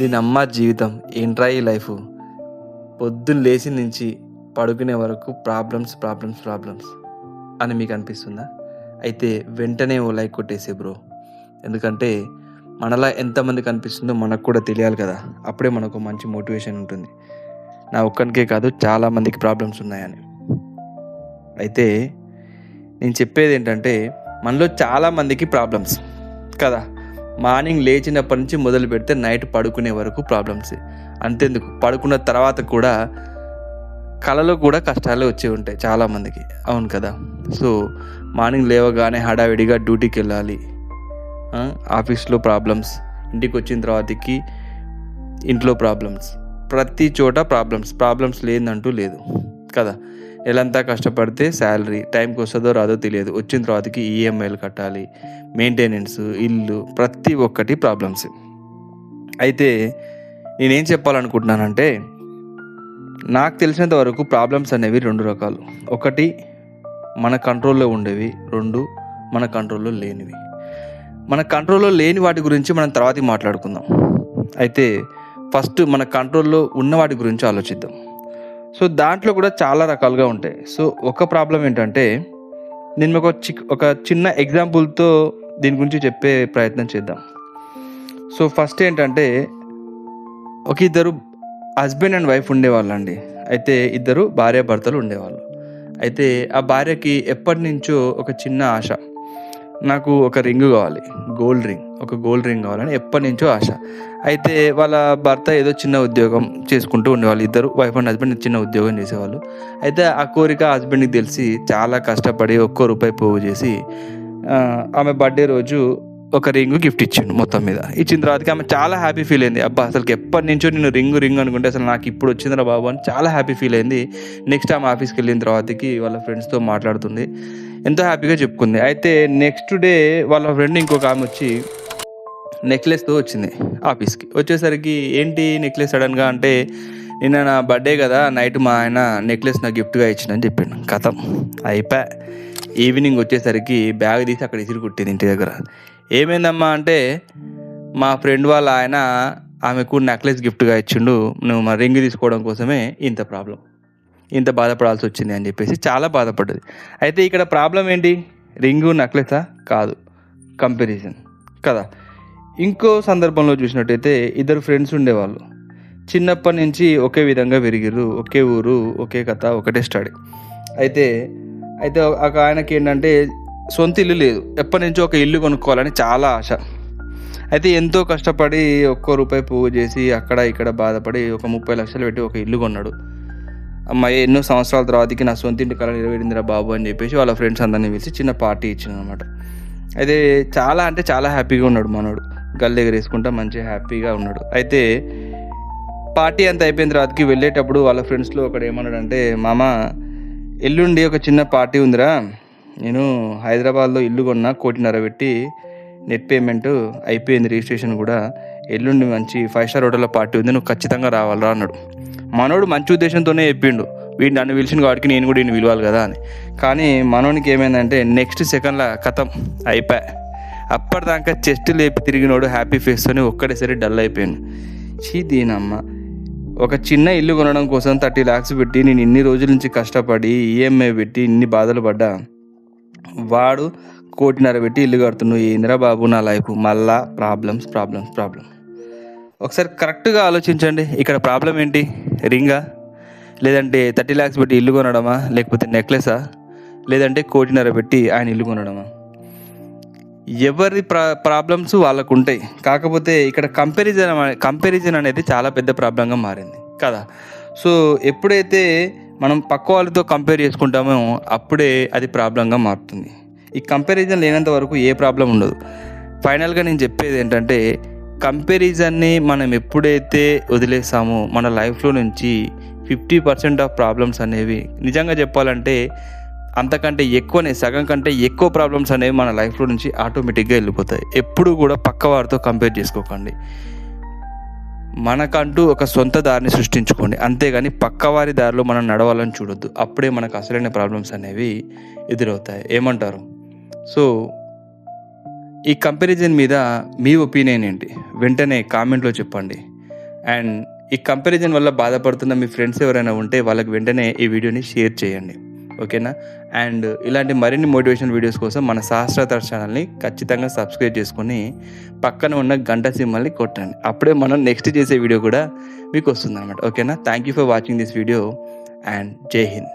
దీని అమ్మ జీవితం ఏంట్రా ఈ లైఫ్ పొద్దున్న లేచి నుంచి పడుకునే వరకు ప్రాబ్లమ్స్ ప్రాబ్లమ్స్ ప్రాబ్లమ్స్ అని మీకు అనిపిస్తుందా? అయితే వెంటనే ఓ లైక్ కొట్టేసే బ్రో ఎందుకంటే మనలా ఎంతమందికి అనిపిస్తుందో మనకు కూడా తెలియాలి కదా. అప్పుడే మనకు మంచి మోటివేషన్ ఉంటుంది. నా ఒక్కనికే కాదు చాలామందికి ప్రాబ్లమ్స్ ఉన్నాయని. అయితే నేను చెప్పేది ఏంటంటే మనలో చాలామందికి ప్రాబ్లమ్స్ కదా. మార్నింగ్ లేచినప్పటి నుంచి మొదలు పెడితే నైట్ పడుకునే వరకు ప్రాబ్లమ్స్. అంతేందుకు. పడుకున్న తర్వాత కూడా కళలో కూడా కష్టాలు వచ్చి ఉంటాయి చాలామందికి అవును కదా. సో మార్నింగ్ లేవగానే హడావిడిగా డ్యూటీకి వెళ్ళాలి. ఆఫీస్లో ప్రాబ్లమ్స్ ఇంటికి వచ్చిన తర్వాతకి ఇంట్లో ప్రాబ్లమ్స్. ప్రతి చోట ప్రాబ్లమ్స్. ప్రాబ్లమ్స్ లేదంటూ లేదు. కదా. నెలంతా కష్టపడితే శాలరీ టైంకి వస్తుందో రాదో తెలియదు. వచ్చిన తర్వాతకి ఈఎంఐలు కట్టాలి మెయింటెనెన్స్ ఇల్లు ప్రతి ఒక్కటి ప్రాబ్లమ్స్ అయితే నేనేం చెప్పాలనుకుంటున్నానంటే నాకు తెలిసినంత వరకు ప్రాబ్లమ్స్ అనేవి రెండు రకాలు. ఒకటి మన కంట్రోల్లో ఉండేవి. రెండు మన కంట్రోల్లో లేనివి. మన కంట్రోల్లో లేని వాటి గురించి మనం తర్వాత మాట్లాడుకుందాం. అయితే ఫస్ట్ మన కంట్రోల్లో ఉన్న వాటి గురించి ఆలోచిద్దాం. సో దాంట్లో కూడా చాలా రకాలుగా ఉంటాయి. సో ఒక ప్రాబ్లం ఏంటంటే నేను ఒక చి ఒక చిన్న ఎగ్జాంపుల్తో దీని గురించి చెప్పే ప్రయత్నం చేద్దాం. సో ఫస్ట్ ఏంటంటే ఒక ఇద్దరు హస్బెండ్ అండ్ వైఫ్ ఉండేవాళ్ళండి. అయితే ఇద్దరు భార్య భర్తలు ఉండేవాళ్ళు. అయితే ఆ భార్యకి ఎప్పటి నుంచో ఒక చిన్న ఆశ. నాకు ఒక రింగ్ కావాలి. గోల్డ్ రింగ్ ఒక గోల్డ్ రింగ్ కావాలని ఎప్పటి నుంచో ఆశ. అయితే వాళ్ళ భర్త ఏదో చిన్న ఉద్యోగం చేసుకుంటూ ఉండేవాళ్ళు ఇద్దరు. వైఫ్ అండ్ హస్బెండ్ చిన్న ఉద్యోగం చేసేవాళ్ళు. అయితే ఆ కోరిక హస్బెండ్కి తెలిసి చాలా కష్టపడి ఒక్కో రూపాయి పోగు చేసి ఆమె బర్త్డే రోజు ఒక రింగ్ గిఫ్ట్ ఇచ్చిండు మొత్తం మీద. ఇచ్చిన తర్వాతకి ఆమె చాలా హ్యాపీ ఫీల్ అయింది. అబ్బా అసలు ఎప్పటి నుంచో నేను రింగ్ రింగ్ అనుకుంటే అసలు నాకు ఇప్పుడు వచ్చిందిరా బాబు అని చాలా హ్యాపీ ఫీల్ అయింది. నెక్స్ట్ ఆమె ఆఫీస్కి వెళ్ళిన తర్వాతకి వాళ్ళ ఫ్రెండ్స్తో మాట్లాడుతుంది. ఎంతో హ్యాపీగా చెప్పుకుంది. అయితే నెక్స్ట్ డే వాళ్ళ ఫ్రెండ్ ఇంకొక ఆమె వచ్చి నెక్లెస్తో వచ్చింది ఆఫీస్కి వచ్చేసరికి ఏంటి నెక్లెస్ సడన్గా అంటే నిన్న నా బర్త్డే కదా నైట్ మా ఆయన నెక్లెస్ నాకు గిఫ్ట్గా ఇచ్చిందని చెప్పిండు. కథం. అయిపోయా ఈవినింగ్ వచ్చేసరికి బ్యాగ్ తీసి అక్కడ ఇసిరి కుట్టింది ఇంటి దగ్గర. ఏమైందమ్మా అంటే మా ఫ్రెండ్ వాళ్ళ ఆయన ఆమెకు నెక్లెస్ గిఫ్ట్గా ఇచ్చిండు. నువ్వు మా రింగ్ తీసుకోవడం కోసమే ఇంత ప్రాబ్లం ఇంత బాధపడాల్సి వచ్చింది అని చెప్పేసి చాలా బాధపడ్డది. అయితే ఇక్కడ ప్రాబ్లం ఏంటి? రింగు నెక్లెసా కాదు. కంపారిజన్ కదా. ఇంకో సందర్భంలో చూసినట్టయితే ఇద్దరు ఫ్రెండ్స్ ఉండేవాళ్ళు. చిన్నప్పటి నుంచి ఒకే విధంగా పెరిగిర్రు. ఒకే ఊరు ఒకే కథ ఒకటే స్టడీ అయితే అయితే ఒక ఆయనకి ఏంటంటే సొంత ఇల్లు లేదు. ఎప్పటి నుంచో ఒక ఇల్లు కొనుక్కోవాలని చాలా ఆశ. అయితే ఎంతో కష్టపడి ఒక్కో రూపాయి పువ్వు చేసి అక్కడ ఇక్కడ బాధపడి ఒక ముప్పై లక్షలు పెట్టి ఒక ఇల్లు కొన్నాడు. అమ్మాయి ఎన్నో సంవత్సరాల తర్వాతకి నా సొంత ఇంటి కళ నెరవేరిందిరా బాబు అని చెప్పేసి వాళ్ళ ఫ్రెండ్స్ అందరినీ పిలిచి చిన్న పార్టీ ఇచ్చింది అనమాట అయితే చాలా అంటే చాలా హ్యాపీగా ఉన్నాడు మనోడు. గల్ ఎగరేసుకుంటా మంచిగా హ్యాపీగా ఉన్నాడు. అయితే పార్టీ అంతా అయిపోయిన తర్వాతకి వెళ్ళేటప్పుడు వాళ్ళ ఫ్రెండ్స్లో ఒకడు ఏమన్నాడంటే మామ ఎల్లుండి ఒక చిన్న పార్టీ ఉందిరా. నేను హైదరాబాద్లో ఇల్లు కొన్నా కోటిన్నర పెట్టి నెట్ పేమెంట్ అయిపోయింది రిజిస్ట్రేషన్ కూడా. ఎల్లుండి మంచి ఫైవ్ స్టార్ హోటల్లో పార్టీ ఉంది నువ్వు ఖచ్చితంగా రావాలరా అన్నాడు. మనోడు మంచి ఉద్దేశంతోనే చెప్పిండు. వీడు నన్ను పిలిచిన వాడికి నేను కూడా ఈయన పిలవాలి కదా అని. కానీ మనోనికి ఏమైందంటే నెక్స్ట్ సెకండ్లో కథం అయిపోయా. అప్పటిదాకా చెస్ట్ లేపి తిరిగినోడు హ్యాపీ ఫేస్తోనే ఒక్కడేసరి డల్ అయిపోయాను చీ దీనమ్మ ఒక చిన్న ఇల్లు కొనడం కోసం థర్టీ ల్యాక్స్ పెట్టి నేను ఇన్ని రోజుల నుంచి కష్టపడి ఈఎంఐ పెట్టి ఇన్ని బాధలు పడ్డా. వాడు కోటిన్నర పెట్టి ఇల్లు కడుతున్నావు ఏందిరా బాబు నా లైఫ్? మళ్ళా ప్రాబ్లమ్స్ ప్రాబ్లమ్స్ ప్రాబ్లమ్ ఒకసారి కరెక్ట్గా ఆలోచించండి. ఇక్కడ ప్రాబ్లం ఏంటి? రింగా? లేదంటే థర్టీ ల్యాక్స్ పెట్టి ఇల్లు కొనడమా? లేకపోతే నెక్లెసా? లేదంటే కోటిన్నర పెట్టి ఆయన ఇల్లు కొనడమా? ఎవరి ప్రా ప్రాబ్లమ్స్ వాళ్ళకు ఉంటాయి కాకపోతే ఇక్కడ కంపారిజన్ కంపారిజన్ అనేది చాలా పెద్ద ప్రాబ్లంగా మారింది. కదా? సో ఎప్పుడైతే మనం పక్క వాళ్ళతో కంపేర్ చేసుకుంటామో అప్పుడే అది ప్రాబ్లంగా మారుతుంది. ఈ కంపారిజన్ లేనంత వరకు ఏ ప్రాబ్లం ఉండదు. ఫైనల్గా నేను చెప్పేది ఏంటంటే కంపారిజన్ని మనం ఎప్పుడైతే వదిలేసామో మన లైఫ్లో నుంచి ఫిఫ్టీ పర్సెంట్ ఆఫ్ ప్రాబ్లమ్స్ అనేవి నిజంగా చెప్పాలంటే అంతకంటే ఎక్కువనే సగం కంటే ఎక్కువ ప్రాబ్లమ్స్ అనేవి మన లైఫ్లో నుంచి ఆటోమేటిక్గా వెళ్ళిపోతాయి. ఎప్పుడు కూడా పక్క వారితో కంపేర్ చేసుకోకండి. మనకంటూ ఒక సొంత దారిని సృష్టించుకోండి. అంతేగాని పక్కవారి దారిలో మనం నడవాలని చూడొద్దు. అప్పుడే మనకు అసలైన ప్రాబ్లమ్స్ అనేవి ఎదురవుతాయి. ఏమంటారు? సో ఈ కంపారిజన్ మీద మీ ఒపీనియన్ ఏంటి? వెంటనే కామెంట్లో చెప్పండి. అండ్ ఈ కంపారిజన్ వల్ల బాధపడుతున్న మీ ఫ్రెండ్స్ ఎవరైనా ఉంటే వాళ్ళకి వెంటనే ఈ వీడియోని షేర్ చేయండి. ఓకేనా? అండ్ ఇలాంటి మరిన్ని మోటివేషన్ వీడియోస్ కోసం మన సహస్రతర్ ఛానల్ని ఖచ్చితంగా సబ్స్క్రైబ్ చేసుకొని పక్కన ఉన్న గంట సింహల్ని కొట్టండి. అప్పుడే మనం నెక్స్ట్ చేసే వీడియో కూడా మీకు వస్తుంది అనమాట ఓకేనా? Thank you for watching this video and జై హింద్